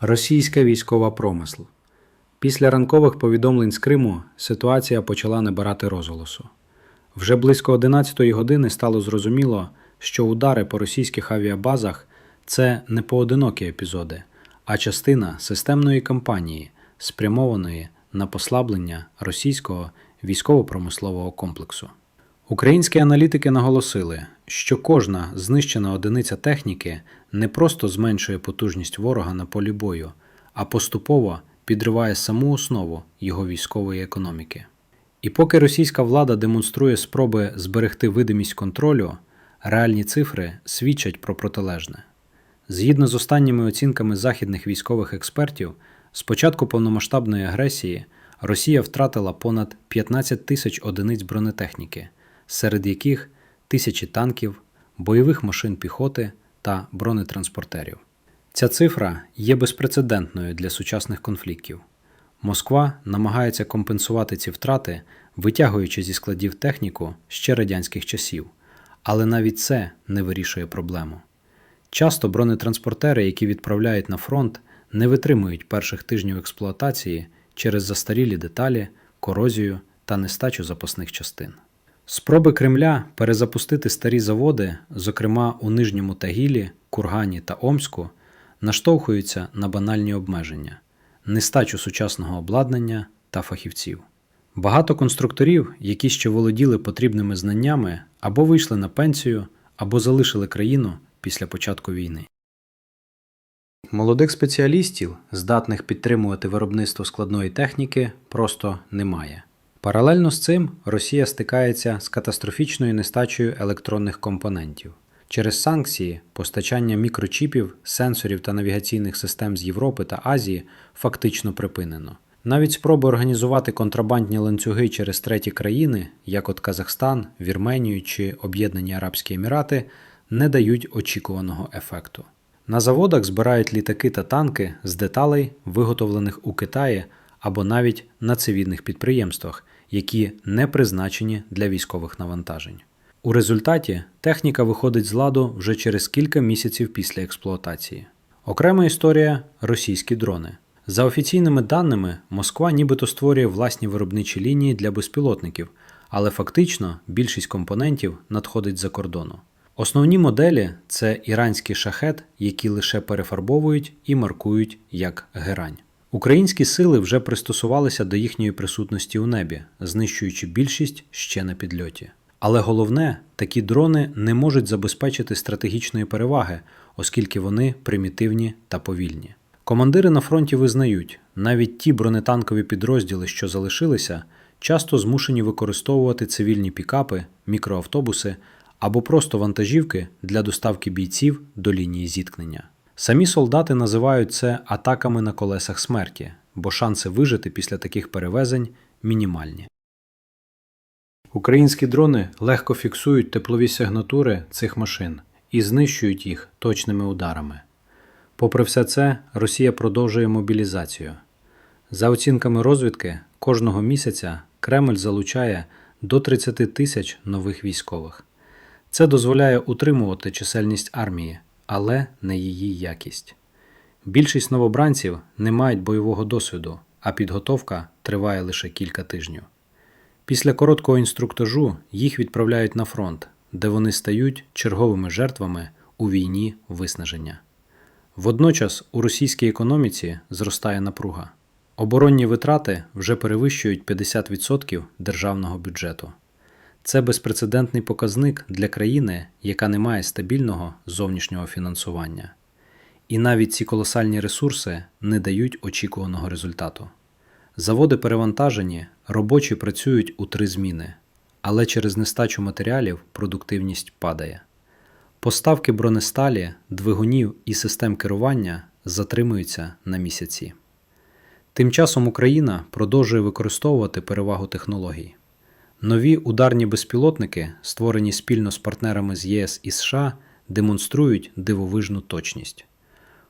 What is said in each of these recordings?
Російська військова промисл. Після ранкових повідомлень з Криму ситуація почала набирати розголосу. Вже близько 11-ї години стало зрозуміло, що удари по російських авіабазах це не поодинокі епізоди, а частина системної кампанії, спрямованої на послаблення російського військово-промислового комплексу. Українські аналітики наголосили, що кожна знищена одиниця техніки не просто зменшує потужність ворога на полі бою, а поступово підриває саму основу його військової економіки. І поки російська влада демонструє спроби зберегти видимість контролю, реальні цифри свідчать про протилежне. Згідно з останніми оцінками західних військових експертів, з початку повномасштабної агресії Росія втратила понад 15 тисяч одиниць бронетехніки, серед яких тисячі танків, бойових машин піхоти та бронетранспортерів. Ця цифра є безпрецедентною для сучасних конфліктів. Москва намагається компенсувати ці втрати, витягуючи зі складів техніку ще радянських часів, але навіть це не вирішує проблему. Часто бронетранспортери, які відправляють на фронт, не витримують перших тижнів експлуатації через застарілі деталі, корозію та нестачу запасних частин. Спроби Кремля перезапустити старі заводи, зокрема у Нижньому Тагілі, Кургані та Омську, наштовхуються на банальні обмеження, нестачу сучасного обладнання та фахівців. Багато конструкторів, які ще володіли потрібними знаннями, або вийшли на пенсію, або залишили країну після початку війни. Молодих спеціалістів, здатних підтримувати виробництво складної техніки, просто немає. Паралельно з цим Росія стикається з катастрофічною нестачею електронних компонентів. Через санкції постачання мікрочіпів, сенсорів та навігаційних систем з Європи та Азії фактично припинено. Навіть спроби організувати контрабандні ланцюги через треті країни, як от Казахстан, Вірменію чи Об'єднані Арабські Емірати, не дають очікуваного ефекту. На заводах збирають літаки та танки з деталей, виготовлених у Китаї або навіть на цивільних підприємствах, які не призначені для військових навантажень. У результаті техніка виходить з ладу вже через кілька місяців після експлуатації. Окрема історія російські дрони. За офіційними даними, Москва нібито створює власні виробничі лінії для безпілотників, але фактично більшість компонентів надходить за кордону. Основні моделі це іранський шахет, які лише перефарбовують і маркують як герань. Українські сили вже пристосувалися до їхньої присутності у небі, знищуючи більшість ще на підльоті. Але головне, такі дрони не можуть забезпечити стратегічної переваги, оскільки вони примітивні та повільні. Командири на фронті визнають, навіть ті бронетанкові підрозділи, що залишилися, часто змушені використовувати цивільні пікапи, мікроавтобуси або просто вантажівки для доставки бійців до лінії зіткнення. Самі солдати називають це атаками на колесах смерті, бо шанси вижити після таких перевезень мінімальні. Українські дрони легко фіксують теплові сигнатури цих машин і знищують їх точними ударами. Попри все це, Росія продовжує мобілізацію. За оцінками розвідки, кожного місяця Кремль залучає до 30 тисяч нових військових. Це дозволяє утримувати чисельність армії, але не її якість. Більшість новобранців не мають бойового досвіду, а підготовка триває лише кілька тижнів. Після короткого інструктажу їх відправляють на фронт, де вони стають черговими жертвами у війні виснаження. Водночас у російській економіці зростає напруга. Оборонні витрати вже перевищують 50% державного бюджету. Це безпрецедентний показник для країни, яка не має стабільного зовнішнього фінансування. І навіть ці колосальні ресурси не дають очікуваного результату. Заводи перевантажені, робочі працюють у три зміни, але через нестачу матеріалів продуктивність падає. Поставки бронесталі, двигунів і систем керування затримуються на місяці. Тим часом Україна продовжує використовувати перевагу технологій. Нові ударні безпілотники, створені спільно з партнерами з ЄС і США, демонструють дивовижну точність.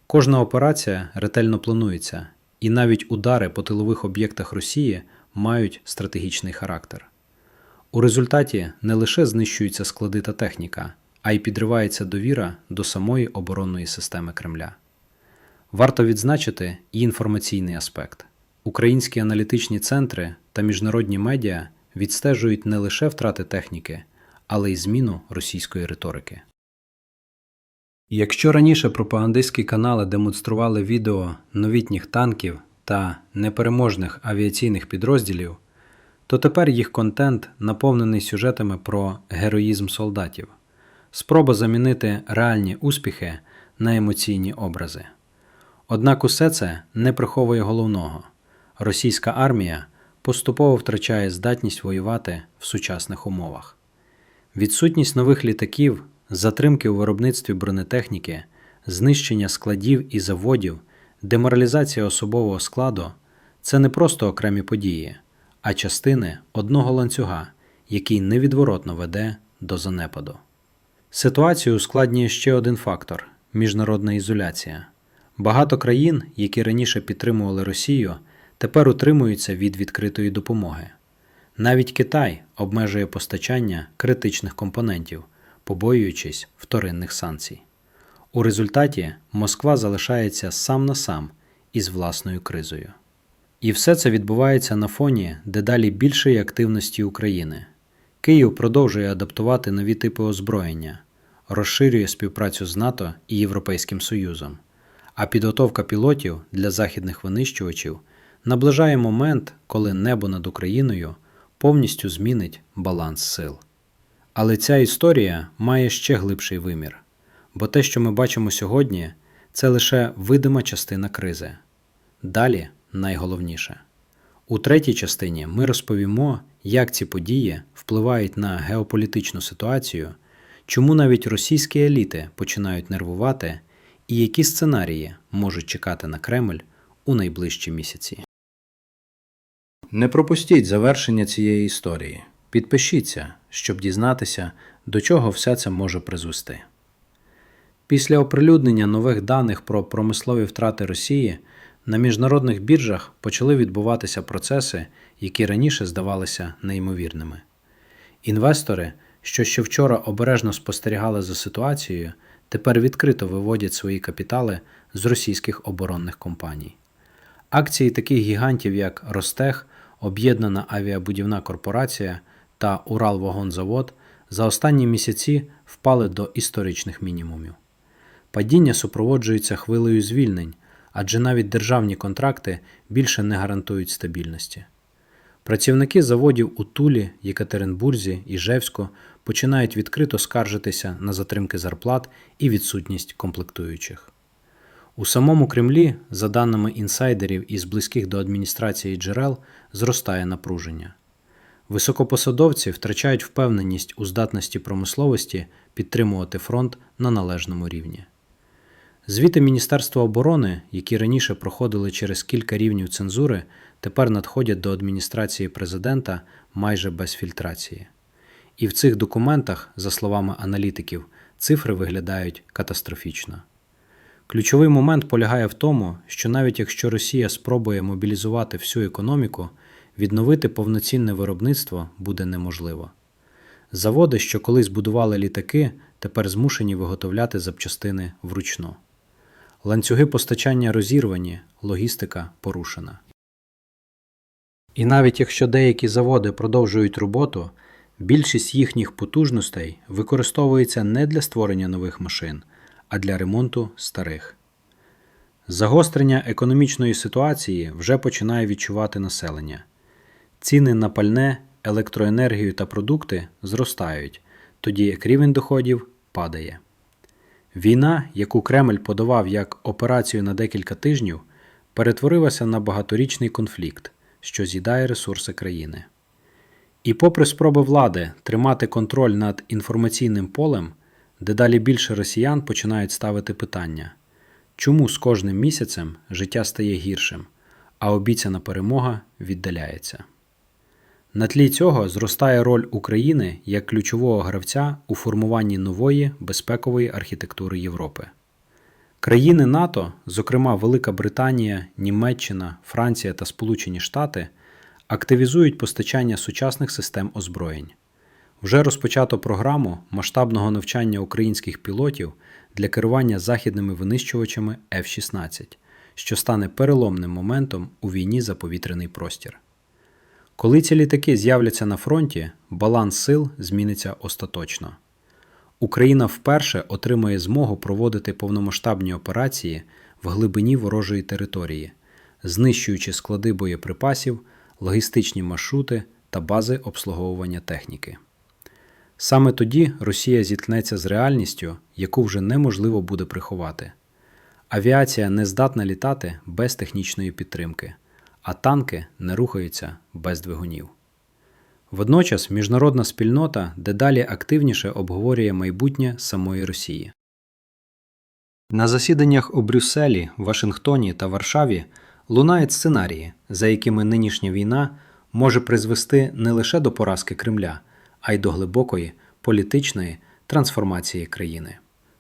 Кожна операція ретельно планується, і навіть удари по тилових об'єктах Росії мають стратегічний характер. У результаті не лише знищуються склади та техніка, а й підривається довіра до самої оборонної системи Кремля. Варто відзначити і інформаційний аспект. Українські аналітичні центри та міжнародні медіа відстежують не лише втрати техніки, але й зміну російської риторики. Якщо раніше пропагандистські канали демонстрували відео новітніх танків та непереможних авіаційних підрозділів, то тепер їх контент наповнений сюжетами про героїзм солдатів, спроба замінити реальні успіхи на емоційні образи. Однак усе це не приховує головного російська армія поступово втрачає здатність воювати в сучасних умовах. Відсутність нових літаків, затримки у виробництві бронетехніки, знищення складів і заводів, деморалізація особового складу це не просто окремі події, а частини одного ланцюга, який невідворотно веде до занепаду. Ситуацію ускладнює ще один фактор міжнародна ізоляція. Багато країн, які раніше підтримували Росію, тепер утримуються від відкритої допомоги. Навіть Китай обмежує постачання критичних компонентів, побоюючись вторинних санкцій. У результаті Москва залишається сам на сам із власною кризою. І все це відбувається на фоні дедалі більшої активності України. Київ продовжує адаптувати нові типи озброєння, розширює співпрацю з НАТО і Європейським Союзом, а підготовка пілотів для західних винищувачів наближає момент, коли небо над Україною повністю змінить баланс сил. Але ця історія має ще глибший вимір, бо те, що ми бачимо сьогодні, це лише видима частина кризи. Далі найголовніше. У третій частині ми розповімо, як ці події впливають на геополітичну ситуацію, чому навіть російські еліти починають нервувати, і які сценарії можуть чекати на Кремль у найближчі місяці. Не пропустіть завершення цієї історії. Підпишіться, щоб дізнатися, до чого все це може призвести. Після оприлюднення нових даних про промислові втрати Росії на міжнародних біржах почали відбуватися процеси, які раніше здавалися неймовірними. Інвестори, що ще вчора обережно спостерігали за ситуацією, тепер відкрито виводять свої капітали з російських оборонних компаній. Акції таких гігантів, як Ростех, Об'єднана авіабудівна корпорація та Уралвагонзавод за останні місяці впали до історичних мінімумів. Падіння супроводжується хвилею звільнень, адже навіть державні контракти більше не гарантують стабільності. Працівники заводів у Тулі, Єкатеринбурзі і Жевську починають відкрито скаржитися на затримки зарплат і відсутність комплектуючих. У самому Кремлі, за даними інсайдерів із близьких до адміністрації джерел, зростає напруження. Високопосадовці втрачають впевненість у здатності промисловості підтримувати фронт на належному рівні. Звіти Міністерства оборони, які раніше проходили через кілька рівнів цензури, тепер надходять до адміністрації президента майже без фільтрації. І в цих документах, за словами аналітиків, цифри виглядають катастрофічно. Ключовий момент полягає в тому, що навіть якщо Росія спробує мобілізувати всю економіку, відновити повноцінне виробництво буде неможливо. Заводи, що колись будували літаки, тепер змушені виготовляти запчастини вручну. Ланцюги постачання розірвані, логістика порушена. І навіть якщо деякі заводи продовжують роботу, більшість їхніх потужностей використовується не для створення нових машин а для ремонту старих. Загострення економічної ситуації вже починає відчувати населення. Ціни на пальне, електроенергію та продукти зростають, тоді як рівень доходів падає. Війна, яку Кремль подавав як операцію на декілька тижнів, перетворилася на багаторічний конфлікт, що з'їдає ресурси країни. І, попри спроби влади тримати контроль над інформаційним полем, Дедалі більше росіян починають ставити питання, чому з кожним місяцем життя стає гіршим, а обіцяна перемога віддаляється. На тлі цього зростає роль України як ключового гравця у формуванні нової безпекової архітектури Європи. Країни НАТО, зокрема Велика Британія, Німеччина, Франція та Сполучені Штати, активізують постачання сучасних систем озброєнь. Вже розпочато програму масштабного навчання українських пілотів для керування західними винищувачами F-16, що стане переломним моментом у війні за повітряний простір. Коли ці літаки з'являться на фронті, баланс сил зміниться остаточно. Україна вперше отримає змогу проводити повномасштабні операції в глибині ворожої території, знищуючи склади боєприпасів, логістичні маршрути та бази обслуговування техніки. Саме тоді Росія зіткнеться з реальністю, яку вже неможливо буде приховати. Авіація не здатна літати без технічної підтримки, а танки не рухаються без двигунів. Водночас міжнародна спільнота дедалі активніше обговорює майбутнє самої Росії. На засіданнях у Брюсселі, Вашингтоні та Варшаві лунають сценарії, за якими нинішня війна може призвести не лише до поразки Кремля, а й до глибокої політичної трансформації країни.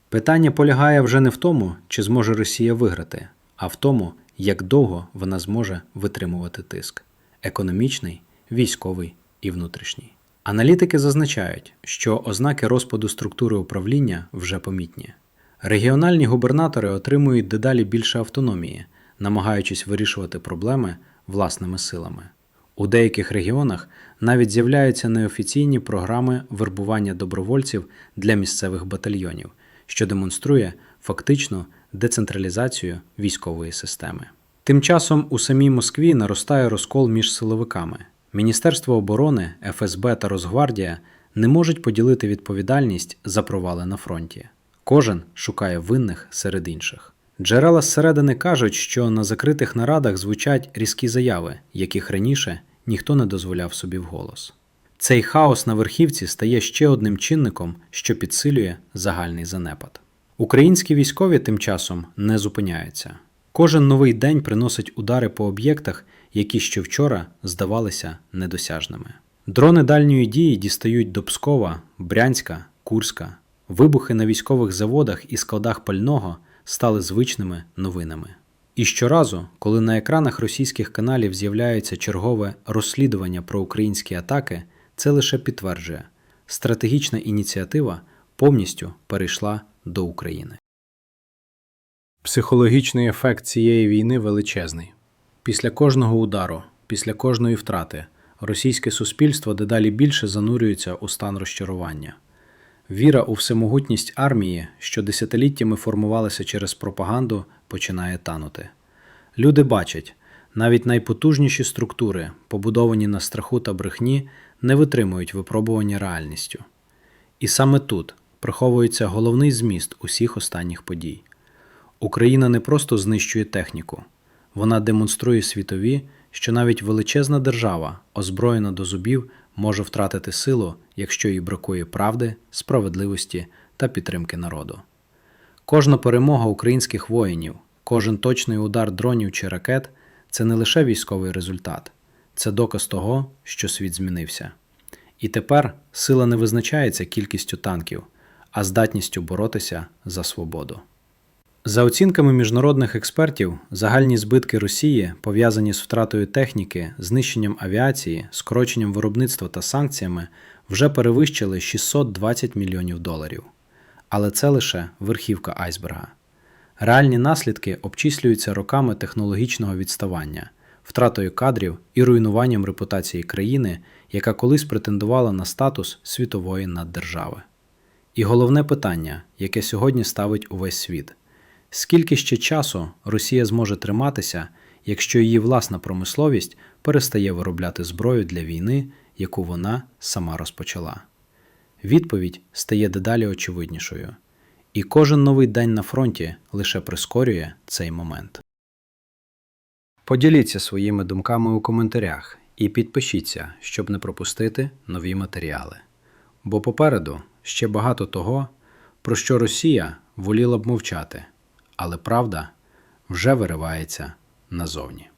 Питання полягає вже не в тому, чи зможе Росія виграти, а в тому, як довго вона зможе витримувати тиск економічний, військовий і внутрішній. Аналітики зазначають, що ознаки розпаду структури управління вже помітні. Регіональні губернатори отримують дедалі більше автономії, намагаючись вирішувати проблеми власними силами. У деяких регіонах навіть з'являються неофіційні програми вербування добровольців для місцевих батальйонів, що демонструє фактичну децентралізацію військової системи. Тим часом у самій Москві наростає розкол між силовиками. Міністерство оборони, ФСБ та Росгвардія не можуть поділити відповідальність за провали на фронті. Кожен шукає винних серед інших. Джерела зсередини кажуть, що на закритих нарадах звучать різкі заяви, яких раніше ніхто не дозволяв собі вголос. Цей хаос на верхівці стає ще одним чинником, що підсилює загальний занепад. Українські військові тим часом не зупиняються. Кожен новий день приносить удари по об'єктах, які ще вчора здавалися недосяжними. Дрони дальньої дії дістають до Пскова, Брянська, Курська. Вибухи на військових заводах і складах пального стали звичними новинами. І щоразу, коли на екранах російських каналів з'являється чергове розслідування про українські атаки, це лише підтверджує, стратегічна ініціатива повністю перейшла до України. Психологічний ефект цієї війни величезний. Після кожного удару, після кожної втрати, російське суспільство дедалі більше занурюється у стан розчарування. Віра у всемогутність армії, що десятиліттями формувалася через пропаганду, починає танути. Люди бачать, навіть найпотужніші структури, побудовані на страху та брехні, не витримують випробування реальністю. І саме тут приховується головний зміст усіх останніх подій. Україна не просто знищує техніку, вона демонструє світові, що навіть величезна держава, озброєна до зубів, може втратити силу, якщо їй бракує правди, справедливості та підтримки народу. Кожна перемога українських воїнів, кожен точний удар дронів чи ракет це не лише військовий результат, це доказ того, що світ змінився. І тепер сила не визначається кількістю танків, а здатністю боротися за свободу. За оцінками міжнародних експертів, загальні збитки Росії, пов'язані з втратою техніки, знищенням авіації, скороченням виробництва та санкціями, вже перевищили 620 мільйонів доларів. Але це лише верхівка айсберга. Реальні наслідки обчислюються роками технологічного відставання, втратою кадрів і руйнуванням репутації країни, яка колись претендувала на статус світової наддержави. І головне питання, яке сьогодні ставить увесь світ. Скільки ще часу Росія зможе триматися, якщо її власна промисловість перестає виробляти зброю для війни, яку вона сама розпочала? Відповідь стає дедалі очевиднішою, і кожен новий день на фронті лише прискорює цей момент. Поділіться своїми думками у коментарях і підпишіться, щоб не пропустити нові матеріали. Бо попереду ще багато того, про що Росія воліла б мовчати але правда вже виривається назовні.